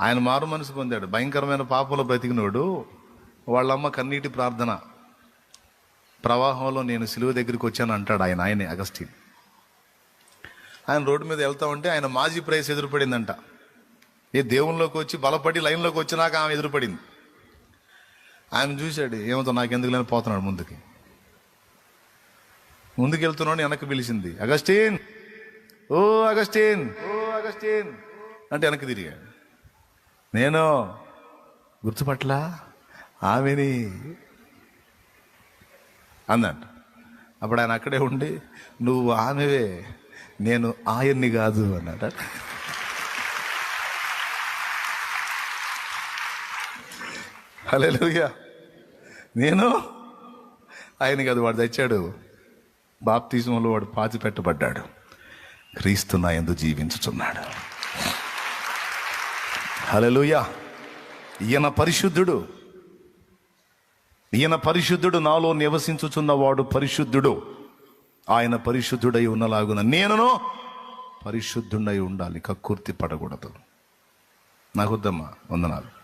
ఆయన మారు మనసు పొందాడు. భయంకరమైన పాపంలో బ్రతికినోడు. వాళ్ళమ్మ కన్నీటి ప్రార్థన. ప్రవాహంలో నేను సిలువ దగ్గరికి వచ్చాను అంటాడు ఆయన ఆయనే అగస్టిన్. ఆయన రోడ్డు మీద వెళ్తా ఉంటే ఆయన మాజీ ప్రైస్ ఎదురుపడిందంట. ఏ దేవునిలోకి వచ్చి బలపడి లైన్లోకి వచ్చినాక ఆమె ఎదురుపడింది. ఆయన చూశాడు ఏమవుతా నాకెందుకు లేని పోతున్నాడు ముందుకి. ముందుకెళ్తున్నాడు వెనక్కి పిలిచింది. అగస్టిన్! ఓ అగస్టిన్! ఓ అగస్టిన్! అంటే వెనక్కి తిరిగాడు. నేను గుర్తుపట్లా ఆమెని అందంట అప్పుడు ఆయన అక్కడే ఉండి నువ్వు ఆమెవే నేను ఆయన్ని కాదు అన్నాడు. హల్లెలూయా. నేను ఆయన కాదు వాడు తెచ్చాడు. బాప్తిజంలో వాడు పాతి పెట్టబడ్డాడు క్రీస్తు నా ఎందు జీవించుచున్నాడు. హలలుయ ఈయన పరిశుద్ధుడు. ఈయన పరిశుద్ధుడు నాలో నివసించుచున్నవాడు పరిశుద్ధుడు. ఆయన పరిశుద్ధుడై ఉన్నలాగున నేనును పరిశుద్ధుడై ఉండాలి. కక్కుర్తి పడకూడదు. నాకొద్దమ్మా వందనాలు.